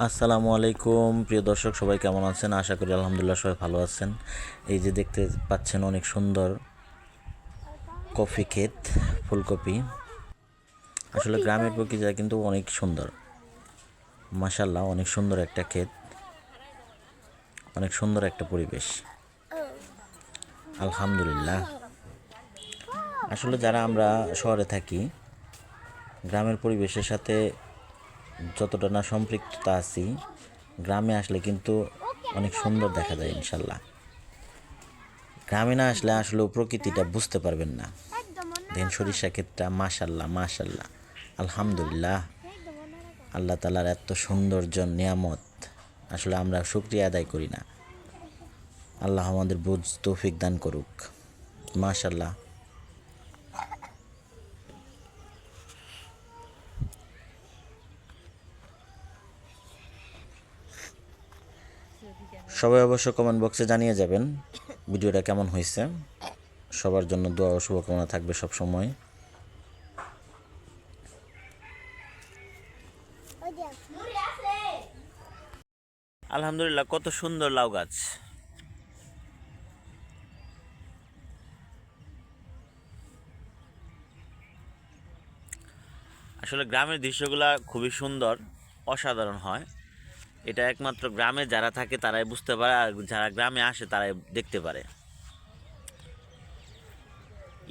আসসালামু আলাইকুম। প্রিয় দর্শক সবাই কেমন আছেন? আশা করি আলহামদুলিল্লাহ সবাই ভালো আছেন। এই যে দেখতে পাচ্ছেন অনেক সুন্দর কফি ক্ষেত ফুলকপি। আসলে গ্রামের প্রকৃতিটা কিন্তু অনেক সুন্দর। মাসাল্লাহ অনেক সুন্দর একটা ক্ষেত। অনেক সুন্দর একটা পরিবেশ। আলহামদুলিল্লাহ। আসলে যারা আমরা শহরে থাকি গ্রামের পরিবেশের সাথে যতটা না সম্পৃক্ততা আছি, গ্রামে আসলে কিন্তু অনেক সুন্দর দেখা যায় ইনশাল্লাহ। গ্রামে না আসলে আসলেও প্রকৃতিটা বুঝতে পারবেন না। দেন সরিষা ক্ষেতটা, মাশাল্লাহ মাশাল্লাহ। আলহামদুলিল্লাহ। আল্লাহ তালার এত সৌন্দর্য, নিয়ামত আসলে আমরা শুক্রিয়া আদায় করি না। আল্লাহ আমাদের বুঝ, তৌফিক দান করুক। মাশাল্লাহ। সবাই অবশ্য কমেন্ট বক্সে জানিয়ে যাবেন ভিডিওটা কেমন হয়েছে। সবার জন্য দোয়া ও শুভকামনা থাকবে সব সময় আলহামদুলিল্লাহ, কত সুন্দর লাউ গাছ। আসলে গ্রামের দৃশ্যগুলা খুবই সুন্দর, অসাধারণ হয়। এটা একমাত্র গ্রামে যারা থাকে তারাই বুঝতে পারে, আর যারা গ্রামে আসে তারাই দেখতে পারে।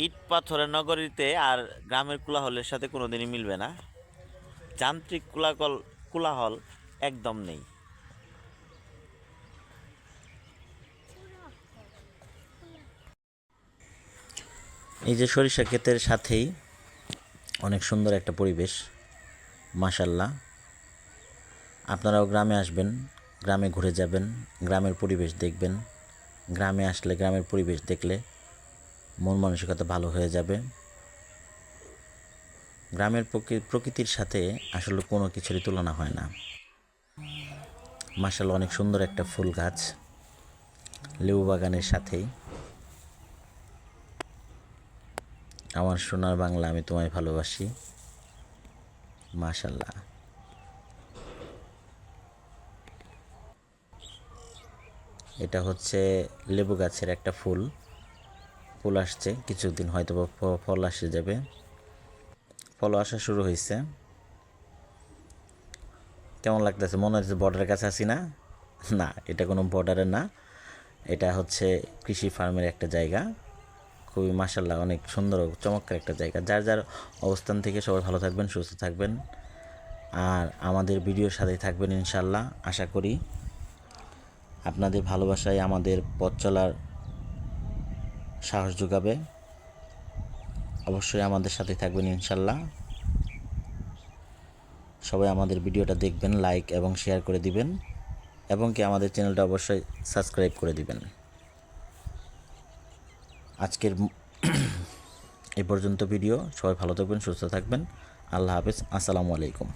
ইট পাথরের নগরীতে আর গ্রামের কোলাহলের সাথে কোনোদিনই মিলবে না। যান্ত্রিক কোলাকল, কোলাহল একদম নেই। এই যে সরিষা ক্ষেতের সাথেই অনেক সুন্দর একটা পরিবেশ মাসাল্লাহ আপনারাও গ্রামে আসবেন, গ্রামে ঘুরে যাবেন, গ্রামের পরিবেশ দেখবেন। গ্রামে আসলে গ্রামের পরিবেশ দেখলে মন মানসিকতা ভালো হয়ে যাবে। গ্রামের প্রকৃতির সাথে আসলে কোনো কিছুরই তুলনা হয় না। মাসাল অনেক সুন্দর একটা ফুল গাছ, লেবু বাগানের সাথেই। আমার সোনার বাংলা আমি তোমায় ভালোবাসি। মাশাল্লাহ এটা হচ্ছে লেবু গাছের একটা ফুল। ফুল আসছে, কিছুদিন হয়তো ফল আসে যাবে। ফল আসা শুরু হয়েছে কেমন লাগতেছে? মনে হচ্ছে বর্ডারের কাছে আছি না? না, এটা কোনো বর্ডারের না। এটা হচ্ছে কৃষি ফার্মের একটা জায়গা। খুবই মাসাল্লাহ অনেক সুন্দর চমৎকার একটা জায়গা। যার যার অবস্থান থেকে সবাই ভালো থাকবেন, সুস্থ থাকবেন। আর আমাদের ভিডিওর সাথে থাকবেন ইনশাল্লাহ আশা করি। আপনাদের ভালোবাসায় আমাদের পথ চলার সাহস যোগাবে। অবশ্যই আমাদের সাথে থাকবেন ইনশাল্লাহ। সবাই আমাদের ভিডিওটা দেখবেন, লাইক এবং শেয়ার করে দিবেন এবং কি আমাদের চ্যানেলটা অবশ্যই সাবস্ক্রাইব করে দিবেন। আজকের এ পর্যন্ত ভিডিও। সবাই ভালো থাকবেন, সুস্থ থাকবেন। আল্লাহ হাফেজ। আসসালামু আলাইকুম।